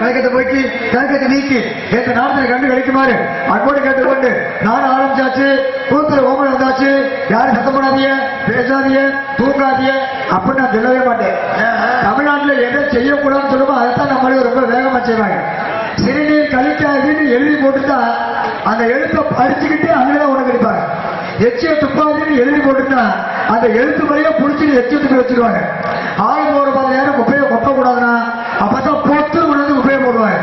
தயக்கத்தை போக்கி தயக்கத்தை நீக்கி. இந்த நாட்டில் கண்டு கிடைக்குமாறு அன்போடு கேட்டுக்கொண்டு நானும் ஆரம்பிச்சாச்சு கூத்துல ஓமன் வந்தாச்சு யாரும் சத்தம் பண்ணாதீங்க பேசாதீங்க தூங்காதீங்க. அப்படின்னு நான் சொல்லவே மாட்டேன். தமிழ்நாட்டில் எதை செய்யக்கூடாதுன்னு சொல்லுமோ அதைத்தான் நம்மளுக்கு ரொம்ப வேகமாக செய்வாங்க. சிறுநீர் கழிக்காதுன்னு எழுதி போட்டுட்டா அந்த எழுத்தை படிச்சுக்கிட்டே அங்கதான் உனக்கு அடிப்பாங்க. எச்சிய துப்பாதுன்னு எழுதி போட்டுட்டா அந்த எழுத்து முறையை புடிச்சிட்டு எச்சத்துக்கு வச்சிருவாங்க. ஆள் ஒரு மாதிரி நேரம் குப்பையை கொட்டக்கூடாதுன்னா அப்பதான் பொத்து போடுவாங்க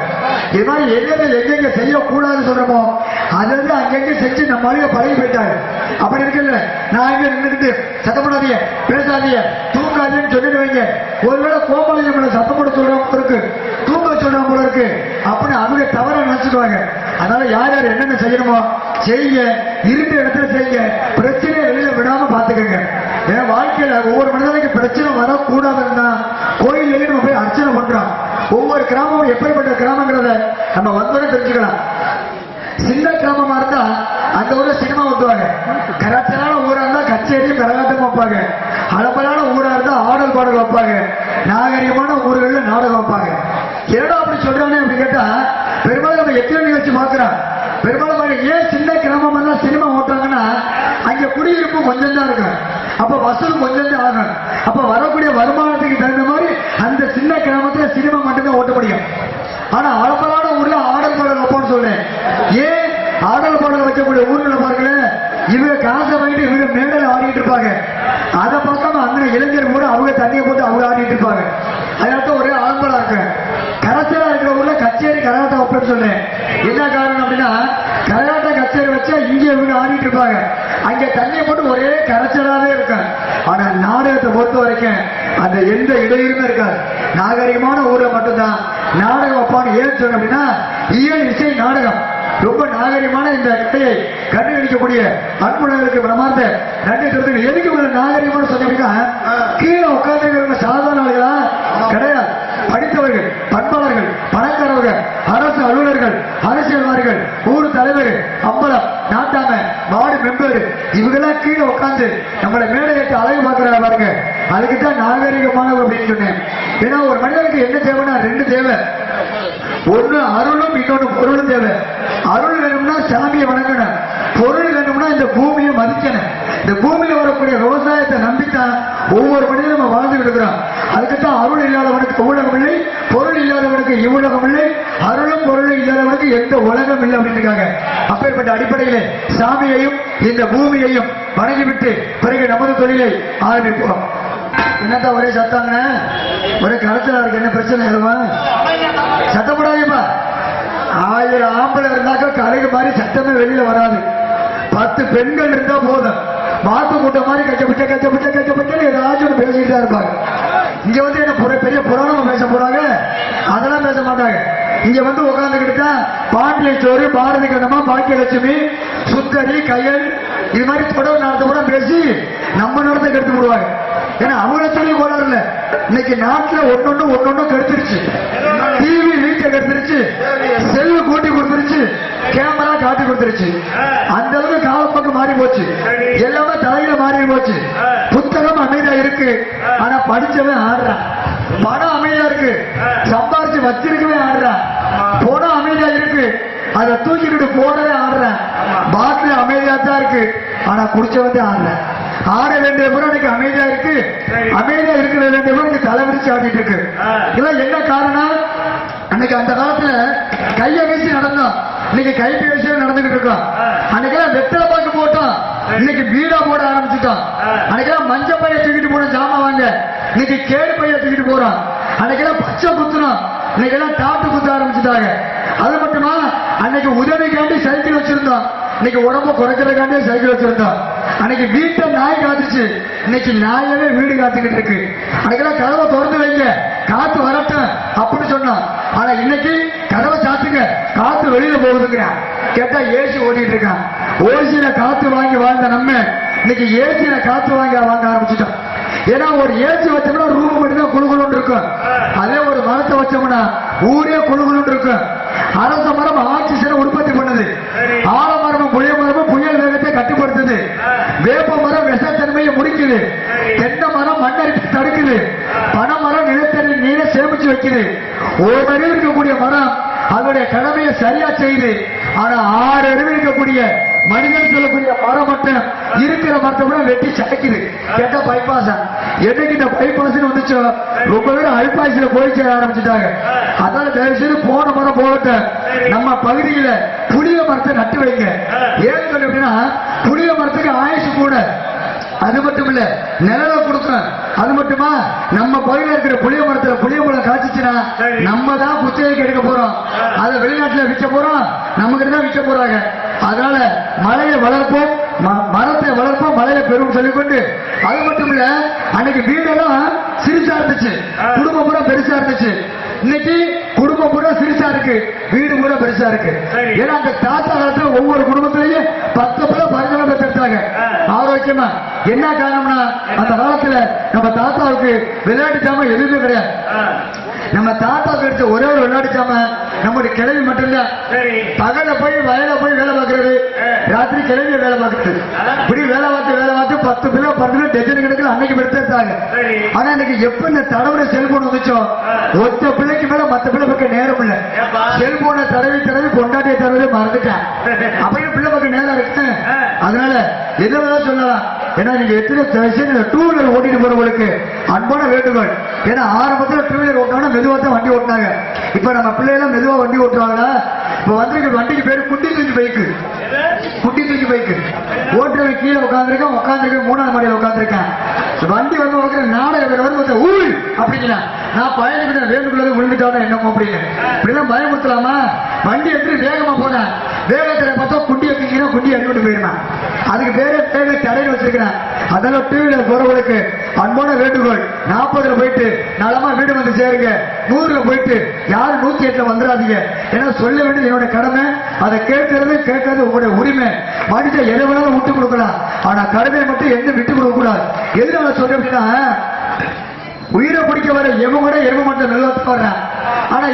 இது மாதிரி எங்க எங்கெங்க செய்யக்கூடாதுன்னு சொல்றோமோ அது அங்கங்க செஞ்சு நம்ம ஆளுங்க பழகி போயிட்டாங்க அப்படி இருக்குல்ல நான் இங்க நின்றுக்கிட்டு சத்தம் போடாதீங்க பேசாதீங்க தூங்காதீங்கன்னு சொல்லிட்டு வைங்க. ஒருவேளை கோமலை நம்மளை சத்தம் போட இருக்கு. தூங்க சொல்றவங்க போல இருக்கு. அப்படின்னு அவங்க தவற நினைச்சுக்குவாங்க. அதனால யார் யார் என்னென்ன செய்யணுமோ செய்யுங்க. இருந்த இடத்துல செய்யுங்க. பிரச்சனையை வெளியில விடாம பாத்துக்கோங்க என் வாழ்க்கையில ஒவ்வொரு மனிதனுக்கு பிரச்சனை வரக்கூடாதுன்னா கோயில்லையும் நம்ம போய் அர்ச்சனை பண்றோம். ஒவ்வொரு கிராமமும் எப்படிப்பட்ட கிராமங்கிறத நம்ம வந்தோடனே தெரிஞ்சுக்கலாம். சின்ன கிராமமா இருந்தா அந்த ஊர்ல சினிமா வந்துவாங்க. கராச்சலான ஊரா இருந்தா கச்சேரியும் கரகாட்டம் வைப்பாங்க. அளப்பலான ஊரா இருந்தா ஆடல் பாடல் வைப்பாங்க. நாகரிகமான ஊர்கள்ல நாடகம் வைப்பாங்க. என்னடா அப்படி சொல்றானே அப்படி கேட்டா பெரும்பாலும் நம்ம எத்தனை நிகழ்ச்சி பார்க்கிறோம். பெரும்பாலும் ஏன் சின்ன கிராமம் எல்லாம் சினிமா ஓட்டுறாங்கன்னா அங்க குடியிருப்பு கொஞ்சம் தான் இருக்கும். அப்ப வசூல் கொஞ்சம் தான் ஆகும் அப்ப வரக்கூடிய வருமானத்துக்கு தகுந்த மாதிரி அந்த சின்ன கிராமத்துல சினிமா மட்டும்தான் ஓட்ட முடியும். ஆனா அளப்பலான ஊர்ல ஆடல் பாடல் வைப்போம்னு சொல்றேன். ஏன்? ஆடல் பாடல் வைக்கக்கூடிய ஊர்களை பாருங்களேன் இவங்க காசை வாங்கிட்டு இவங்க மேடல் ஆடிட்டு இருப்பாங்க. அதை பார்க்காம அந்த இளைஞர் கூட அவங்க தண்ணியை போட்டு அவங்க ஆடிட்டு இருப்பாங்க. அதனால ஒரே ஆம்பளா இருக்கேன். கரைச்சலா இருக்கிற ஊர்ல கச்சேரி கரகாட்டம் வைப்பேன்னு சொல்றேன். என்ன காரணம் அப்படின்னா கரகாட்ட கச்சேரி வச்சா இங்க இவங்க ஆடிட்டு இருப்பாங்க. அங்க தண்ணியை போட்டு ஒரே கரைச்சலாவே இருக்கும். ஆனா நாடகத்தை பொறுத்த வரைக்கும் அந்த எந்த இடையூறுமே இருக்காது. நாகரிகமான ஊர்ல மட்டும்தான் நாடகம் வைப்பான்னு ஏன் சொன்ன அப்படின்னா இயல் இசை நாடகம். ரொம்ப நாகரிகமான இந்த கதையை கண்டுபிடிக்கக்கூடிய அன்புணர்களுக்கு பிரமார்த்த நன்றி சொல்றதுக்கு எதுக்கு நாகரிகமான சொன்னீங்கன்னா கீழே உட்கார்ந்து சாதாரண அரசு அலுவலர்கள் அரசியல்வாதிகள் ஊர் தலைவர் அம்பலம் நாட்டாம வார்டு மெம்பர் இவங்கெல்லாம் கீழே உட்கார்ந்து நம்மளை மேடை அழகு பார்க்கறாங்க பாருங்க. அதுக்கு தான் நாகரிகமானவர் அப்படின்னு சொன்னேன். ஏன்னா ஒரு மனிதனுக்கு என்ன தேவைன்னா ரெண்டு தேவை. ஒண்ணு அருளும் இன்னொன்னு பொருளும் தேவை. அருள் வேணும்னா சாமியை வணங்கணும். பொருள் வேணும்னா இந்த பூமியை பூமியில விவசாயத்தை நம்பித்தான் ஒவ்வொரு மனிதனும் நம்ம வாழ்ந்துட்டு இருக்கிறோம் அதுக்குத்தான் அருள் இல்லாதவனுக்கு ஊடகம் இல்லை பொருள் இல்லாதவனுக்கு இவ்வுலகம் இல்லை அருளும் பொருளும் இல்லாதவனுக்கு எந்த உலகம் இல்லை அப்படின்னு இருக்காங்க. அப்பேற்பட்ட அடிப்படையிலே சாமியையும் இந்த பூமியையும் வணங்கிவிட்டு பிறகு நமது தொழிலை ஆரம்பிப்போம். என்னதான் ஒரே சத்தாங்க? ஒரே கருத்துல இருக்கு என்ன பிரச்சனை எதுவா சத்தப்படாதீப்பா ஆயிரம் ஆம்பளை இருந்தாக்க கலைக்கு மாதிரி சத்தமே வெளியில வராது. பத்து பெண்கள் இருந்தா போதும். மாட்டு கூட்ட மாதிரி கச்ச பிச்ச கச்ச பிச்ச கச்ச பிச்சை ஏதாச்சும் ஒன்று பேசிட்டு தான் இருப்பாங்க. இங்க வந்து என்ன பெரிய புராணம் பேச போறாங்க? அதெல்லாம் பேச மாட்டாங்க. இங்க வந்து உட்காந்துக்கிட்டு பாண்டிய சோறு பாரதி கண்ணமா பாக்கியலட்சுமி சுத்தரி கையல் இது மாதிரி தொடர் நடத்த கூட பேசி நம்ம நடத்த கெடுத்து விடுவாங்க ஏன்னா அவங்கள சொல்லி கோளாறு இல்ல இன்னைக்கு நாட்டுல ஒன்னொன்னு ஒன்னொன்னு கெடுத்துருச்சு. டிவி வீட்டை கெடுத்துருச்சு. செல் காட்டி கொடுத்துருச்சு. அந்த அளவுக்கு காலப்பக்கம் மாறி போச்சு. எல்லாமே தலையில மாறி போச்சு. புத்தகம் அமைதியா இருக்கு. ஆனா படிச்சவன் ஆடுறான் பணம் அமைதியா இருக்கு. சம்பாரிச்சு வச்சிருக்கவே ஆடுறான் பணம் அமைதியா இருக்கு. அதை தூக்கிக்கிட்டு போனவே ஆடுறேன் பாட்டில் அமைதியா தான் இருக்கு. ஆனா குடிச்சவன் தான் ஆடுறேன் ஆட வேண்டிய முறை இன்னைக்கு அமைதியா இருக்கு. அமைதியா இருக்கிற வேண்டிய முறை இன்னைக்கு தலை விரிச்சு ஆடிட்டு இருக்கு. இதெல்லாம் என்ன காரணம்? அன்னைக்கு அந்த காலத்துல கைய வீசி நடந்தோம் இன்னைக்கு கைபேசியில நடந்துகிட்டு இருக்கோம் அன்னைக்கெல்லாம் வெத்தலை பாக்கு போட்டோம் இன்னைக்கு வீடா போட ஆரம்பிச்சுட்டோம் அன்னைக்கெல்லாம் மஞ்ச பைய தூக்கிட்டு போன ஜாமான் வாங்க. இன்னைக்கு கேடு பைய தூக்கிட்டு போறோம் அன்னைக்கெல்லாம் பச்சை குத்துனோம் இன்னைக்கெல்லாம் தாட்டு குத்த ஆரம்பிச்சுட்டாங்க. அது மட்டுமா? அன்னைக்கு உதவிக்காண்டி சைக்கிள் வச்சிருந்தோம் இன்னைக்கு உடம்பு குறைக்கிறக்காண்டே சைக்கிள் வச்சிருந்தோம் அன்னைக்கு வீட்டை நாய் காத்துச்சு. இன்னைக்கு நாயவே வீடு காத்துக்கிட்டு இருக்கு. அன்னைக்கெல்லாம் கதவை திறந்து வைங்க. காத்து வரட்டும் அப்படின்னு சொன்னோம் ஆனா இன்னைக்கு கதவை சாத்துங்க. காத்து வெளியில போகுதுங்கிறான். கேட்டா ஏசி ஓடிட்டு இருக்கான். ஓசியில காத்து வாங்கி வாழ்ந்த நம்ம இன்னைக்கு ஏசியில காத்து வாங்கி வாங்க ஆரம்பிச்சிட்டோம். ஏன்னா ஒரு ஏசி வச்சோம்னா ரூம் மட்டும் தான் குழுகுலுன்னு இருக்கும். அதே ஒரு மரத்தை வச்சோம்னா ஊரே குழுகுலுன்னு இருக்கும். அரச மரம் ஆக்சிஜனை உற்பத்தி பண்ணுது. ஆலமரமும் புளிய மரமும் புயல் வேகத்தை கட்டுப்படுத்துது. வேப்ப மரம் விஷத்தன்மையை முடிக்குது. தென்னை மரம் மண்ணரிப்பு தடுக்குது. பனை மரம் நிலத்தடி நீரை சேமிச்சு வைக்குது. ஒரு இருக்கக்கூடிய மரம் அதனுடைய கடமையை சரியா செய்யுது ஆனா ஆறு அறிவு இருக்கக்கூடிய மனிதன் சொல்லக்கூடிய மரம் மட்டும் இருக்கிற மரத்தை கூட வெட்டி சடைக்குது. கேட்டா பைபாஸ் என்னைக்கு இந்த பைபாஸ் வந்துச்சோ? ரொம்ப பேரும் ஹைபாஸ்ல போய் சேர ஆரம்பிச்சுட்டாங்க. அதான் தயவு செய்து போன மரம் போகட்ட நம்ம பகுதியில புளிய மரத்தை நட்டு வைங்க. ஏன்னு சொல்லி அப்படின்னா புளிய மரத்துக்கு ஆயுசு கூட அது மட்டும் இல்ல நிழல கொடுக்கும் அது மட்டுமா? நம்ம பகுதியில் இருக்கிற புளிய மரத்துல புளிய மரம் காய்ச்சிச்சுன்னா. நம்ம தான் குத்தகைக்கு எடுக்க போறோம். அதை வெளிநாட்டுல விற்க போறோம். நமக்கு தான் விற்க போறாங்க. அதனால மலையை வளர்ப்போம். மரத்தை வளர்ப்போம். மலையை பெரும் சொல்லிக்கொண்டு. அது மட்டும் இல்ல அன்னைக்கு வீடெல்லாம் சிறுசா இருந்துச்சு. குடும்பம் பூரா பெருசா இருந்துச்சு. இன்னைக்கு குடும்பம் பூரா சிறுசா இருக்கு. வீடு பூரா பெருசா இருக்கு. ஏன்னா அந்த தாத்தா காலத்துல ஒவ்வொரு குடும்பத்திலையும் பத்து பிள்ளை பதினொன்று ஆ. ஆரோக்கியமா? என்ன காரணம்னா அந்த காலத்துல நம்ம தாத்தாவுக்கு விளையாட்டு ஜாமான் எதுவுமே கிடையாது. நம்ம தாத்தாவுக்கு எடுத்த ஒரே ஒரு விளையாட்டு ஜாமான் நம்முடைய கிழவி மட்டும்தான் பகல போய் வயல போய் வேலை பார்க்கறது. ராத்திரி கிழவி வேலை பார்க்கறது. இப்படி வேலை பார்த்து வேலை பார்த்து பத்து பிள்ளை பத்து டஜன் கணக்கில் அன்னைக்கு சரி ஆனா இன்னைக்கு எப்ப இந்த தடவை செல்போன் வந்துச்சோ. ஒத்த பிள்ளைக்கு மேல மத்த பிள்ளை பக்கம் நேரம் இல்ல? செல்போனை தடவி தடவி கொண்டாட்டிய தடவை மறந்துட்டேன் அப்படியே பிள்ளை பக்கம் நேரம் இருக்கு. அதனால எதுவும் சொல்லலாம் ஏன்னா நீங்க எத்தனை டூ வீலர் ஓட்டிட்டு போறவங்களுக்கு அன்பான வேண்டுகோள். ஏன்னா ஆரம்பத்துல டூ வீலர் ஓட்டினா மெதுவா தான் வண்டி ஓட்டினாங்க. இப்ப நம்ம பிள்ளைகளாம் மெதுவா வண்டி ஓட்டுவாங்களா இப்ப வந்திருக்க வண்டிக்கு பேரு குட்டி தூக்கி பைக்கு குட்டி தூக்கி பைக்கு ஓட்டுறவன் கீழே உட்காந்துருக்கேன் உட்காந்துருக்கேன் மூணாவது மாடியில் உட்காந்துருக்கேன் வண்டி வந்து உட்கார நாடக பேர் வந்து வந்து ஊழ் அப்படிங்கிறேன். நான் பயந்துக்கிட்டேன் வேண்டுக்குள்ளது விழுந்துட்டாலும் என்னமோ அப்படின்னு இப்படிலாம் பயமுறுத்தலாமா? வண்டி எடுத்து வேகமா போன வேகத்துல பார்த்தா குட்டி வைக்கிறேன் குட்டி அடிபட்டு போயிருந்தான் அதுக்கு பேரே வேக தடையில் வச்சிருக்கிறேன். அதெல்லாம் டூ வீலர் போறவங்களுக்கு அன்பான வேண்டுகோள். நாற்பதுல போயிட்டு நலமா வீடு வந்து சேருங்க. நூறுல போயிட்டு யாரும் நூத்தி எட்டுல வந்துடாதீங்க. ஏன்னா சொல்ல வேண்டியது என்னோட கடமை. அதை கேட்கறது கேட்கறது உங்களுடைய உரிமை. மனுஷன் எதை வேணாலும் விட்டு கொடுக்கலாம். ஆனா கடமையை மட்டும் எந்த விட்டு கொடுக்க கூடாது. எதுனால சொல்றேன் அப்படின்னா உயிரை பிடிக்க வர எவன் கூட எரும மட்டும் நல்லா வர்றேன்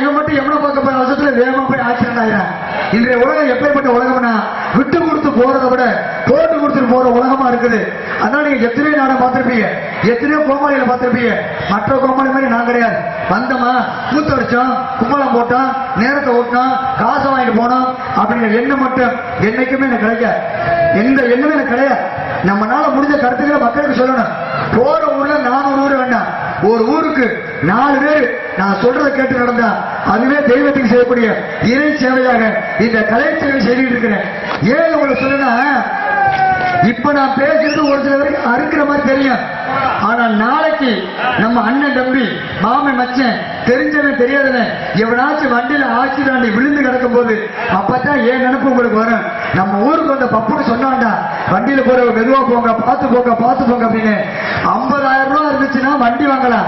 இவன் மட்டும் எவ்வளவு பார்க்க போற அவசரத்துல வேகமா போய் ஆக்சிடென்ட் ஆகிறான் இன்றைய உலகம் எப்பேற்பட்ட உலகம்னா விட்டு கொடுத்து போறதை விட போட்டு கொடுத்துட்டு போற உலகமா இருக்குது. அதனால நீங்க எத்தனையோ நாடை பார்த்திருப்பீங்க. எத்தனையோ கோமாளிகளை பார்த்திருப்பீங்க. மற்ற கோமாளி மாதிரி நான் கிடையாது. வந்தோமா கூத்தடிச்சோம் கும்பலம் போட்டோம் நேரத்தை ஓட்டினோம் காசை வாங்கிட்டு போனோம் அப்படிங்கிற எண்ணம் மட்டும் என்னைக்குமே எனக்கு கிடைக்காது. எந்த எண்ணமே எனக்கு கிடையாது. நம்மளால முடிஞ்ச கருத்துக்களை மக்களுக்கு சொல்லணும். போற ஊர்ல நானூறு ஊர் வேண்டாம். ஒரு ஊருக்கு நாலு பேர் நான் சொல்றதை கேட்டு நடந்தா அதுவே தெய்வத்துக்கு செய்யக்கூடிய இறை சேவையாக இந்த கலை செய்து இருக்கிறேன். ஏன் உங்களை சொல்லுனா இப்ப நான் பேசுறது ஒரு சில பேருக்கு அறுக்கிற மாதிரி தெரியும். ஆனா நாளைக்கு நம்ம அண்ணன் தம்பி மாமன் மச்சன் தெரிஞ்சவன் தெரியாதவன் எவனாச்சும் வண்டியில ஆட்சி தாண்டி விழுந்து கிடக்கும் போது அப்பதான் ஏன் நினைப்பு உங்களுக்கு வரும்? நம்ம ஊருக்கு வந்த பப்புன்னு சொன்னான்டா வண்டியில போற மெதுவா போங்க பார்த்து போங்க பார்த்து போங்க அப்படின்னு. ஐம்பது ரூபாய் இருந்துச்சுன்னா வண்டி வாங்கலாம்.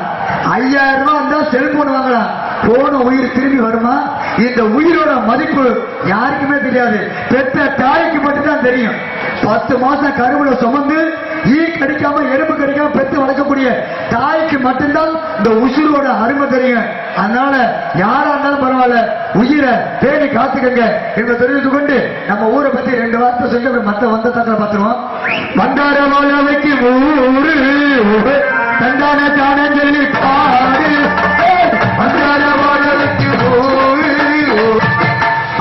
ஐயாயிரம் ரூபாய் இருந்தா செல்போன் வாங்கலாம். போன உயிர் திரும்பி வருமா? இந்த உயிரோட மதிப்பு யாருக்குமே தெரியாது. பெத்த தாய்க்கு மட்டும்தான் தெரியும். பத்து மாசம் கருவில சுமந்து ஈ கடிக்காம எறும்பு கடிக்காம பெத்து வளர்க்கக்கூடிய தாய்க்கு மட்டும்தான் இந்த உசுரோட அருமை தெரியும். அதனால யாரா இருந்தாலும் பரவாயில்ல உயிரை தேடி காத்துக்கங்க என்று தெரிவித்து கொண்டு நம்ம ஊரை பத்தி ரெண்டு வார்த்தை சொல்லி மத்த வந்த தங்களை பார்த்துருவோம். வந்தார மாலாவைக்கு ஊரு. ஊரு, தந்தான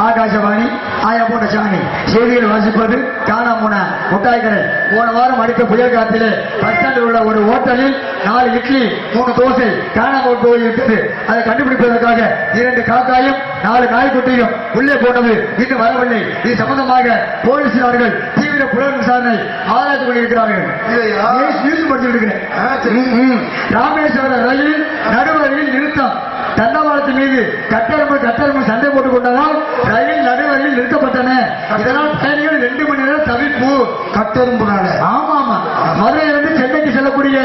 ஆகாசவாணி ஆயா போட்ட சாணி செய்திகள் வாசிப்பது காணாமுன முட்டாய்கடை போன வாரம் அடுத்த புயல் காத்தில் பஸ் ஸ்டாண்டில் உள்ள ஒரு ஹோட்டலில் நாலு இட்லி மூணு தோசை காணாமல் போய்விட்டது அதை கண்டுபிடிப்பதற்காக இரண்டு காக்காயும் நாலு நாய்க்குட்டியும் உள்ளே போனது. இன்னும் வரவில்லை. இது சம்பந்தமாக போலீசார்கள் தீவிர புலன் விசாரணை ஆராய்ச்சி கொண்டிருக்கிறார்கள். இல்லையா? நியூஸ் ம். ராமேஸ்வரம் ரயில் நடுவரையில் நிறுத்தம். தண்டவாளத்து மீது கட்டரம்பு கட்டரம்பு சண்டை போட்டுக் கொண்டதால் ரயில் நடுவரையில் நிறுத்தப்பட்டன. இதனால் பயணிகள் ரெண்டு மணி நேரம் தவிர்ப்பு கட்டெரும்புனால. ஆமா ஆமா மதுரையிலிருந்து சென்னைக்கு செல்லக்கூடிய.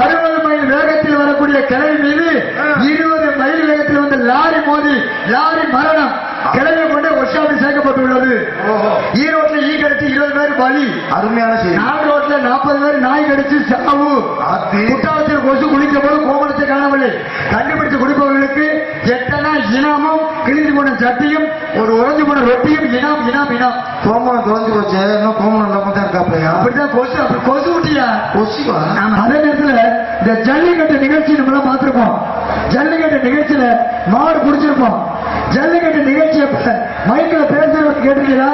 அறுபது மைல் வேகத்தில் வரக்கூடிய கிளவி மீது. இருபது மைல் வேகத்தில் வந்த லாரி மோதி லாரி மரணம். கிளவி கொண்டு ஒர்க்ஷாப்பில் சேர்க்கப்பட்டுள்ளது. ஓஹோ ஈரோட்டில் ஈ கடிச்சு இருபது பேர் பலி அருமையான செய்தி. நாடு ரோட்ல நாற்பது பேர் நாய் கடிச்சு சாவு. குற்றாலத்தில் கொசு குளிக்கும் போது கோமணத்தை காணவில்லை. கண்டுபிடித்து குடிப்பவர்களுக்கு எத்தனை இனாமும் கிழிந்து போன சட்டியும் ஒரு உறைஞ்சு போன ரொட்டியும் இனாம் இனாம் இனாம். கோமணம் தொலைஞ்சு போச்சு. இன்னும் கோமணம் இல்லாம தான் இருக்காப்லையா அப்படிதான் கொசு அப்படி கொசு ஊட்டியா? கொசுவா? அதே நேரத்துல இந்த ஜல்லிக்கட்டு நிகழ்ச்சி நம்ம எல்லாம் பார்த்திருப்போம். ஜல்லிக்கட்டு நிகழ்ச்சியில மாடு குடிச்சிருப்போம். ஜல்லிக்கட்டு நிகழ்ச்சி அப்ப மைக்கில் பேசுறவர் கேட்டிருக்கீங்களா?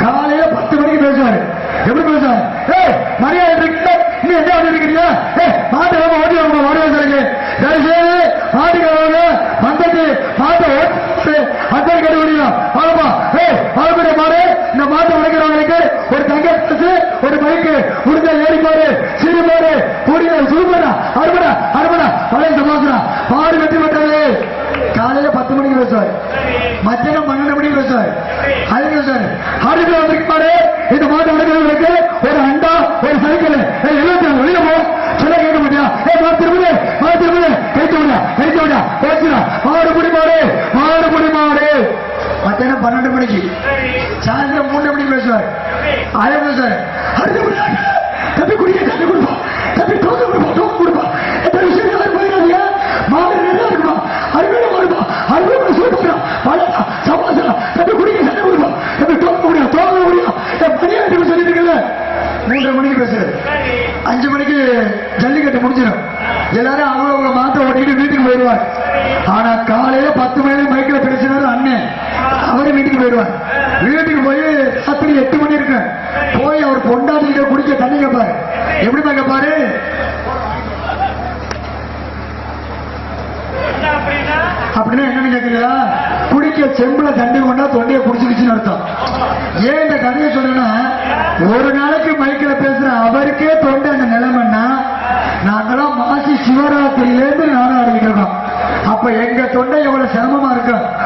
காலையில பத்து மணிக்கு பேசுவாரு. எப்படி பேசுவாரு? ஏய் மரியாதை இருக்கீங்க நீ என்ன வந்து இருக்கிறீங்க ஏ பாட்டு ரொம்ப ஓடி வாங்க ஓடி பேசுறீங்க தயவுசெய்து மாட்டுக்காரங்க வந்துட்டு மாட்டை ஓட்டு. அத்தனை கட்டி முடியும் பாருமா ஏ வாங்கக்கூடிய மாடு இந்த மாட்டை உடைக்கிறவங்களுக்கு ஒரு தங்கத்துக்கு ஒரு பைக்கு முடிஞ்ச ஏறி பாரு. சிறு பாரு. கூடிய சூப்பரா அறுபடா அறுபடா பழைய சமாசனா மாடு வெற்றி பெற்றது காலையில பத்து மணிக்கு பேசுவார் மத்தியானம் பன்னெண்டு மணிக்கு பேசுவார் அதுக்கு பேசுவார் அடுத்து வந்திருக்கு பாரு இந்த மாட்டு உடைக்கிறவங்களுக்கு ஒரு அண்டா ஒரு சைக்கிள் எழுபத்தி நாலு வெளியில போ சொல்ல கேட்க மாட்டியா ஏ மாத்திருமுடி மாத்திருமுடி கைத்து விடா கைத்து விடா பேசுடா மாடு முடி மாடு மாடு முடி மாடு மத்தியானம் பன்னெண்டு மணிக்கு சாயந்தரம் மூணு மணிக்கு பேசுவார். அதே பேசுவார். அடுத்த முடியாது தப்பி குடிக்க தப்பி கொடுப்பா தப்பி தோக்க கொடுப்பா தோக்க கொடுப்பா எத்தனை விஷயம் யாரும் போயிடாதீங்க மாடு நல்லா இருக்குமா அருமையில மாறுபா அருமையில சூப்பரா பழக்கா சமாசனா தப்பி குடிக்க சண்டை கொடுப்பா தப்பி தோக்க முடியும் தோக்க முடியும் என் பணியாற்றி சொல்லிட்டு இருக்கல மூன்றரை மணிக்கு பேசுறாரு அஞ்சு மணிக்கு ஜல்லிக்கட்டு முடிஞ்சிடும் எல்லாரும் அவங்க அவங்க மாட்டை ஓட்டிட்டு வீட்டுக்கு போயிடுவார் ஆனா காலையில பத்து மணில மைக்கில் பேசினாரு அண்ணன் அவரு வீட்டுக்கு போயிடுவார் வீட்டுக்கு போய் ராத்திரி எட்டு மணி இருக்கு போய் அவர் பொண்டாட்டிக்கிட்ட குடிக்க தண்ணி கேட்பாரு எப்படி கேட்பாரு அப்படின்னா குடிக்க செம்புல தண்ணி கொண்டா தொண்டையை குடிச்சுக்கிச்சுன்னு அர்த்தம். ஏன் இந்த கதையை சொல்றேன்னா ஒரு நாளைக்கு மைக்கில் பேசுற அவருக்கே தொண்டை அந்த நிலைமைன்னா நாங்களாம் மாசி சிவராத்திரியிலேருந்து நானும் ஆடிக்கிட்டு அப்ப எங்க தொண்டை எவ்வளவு சிரமமா இருக்கும்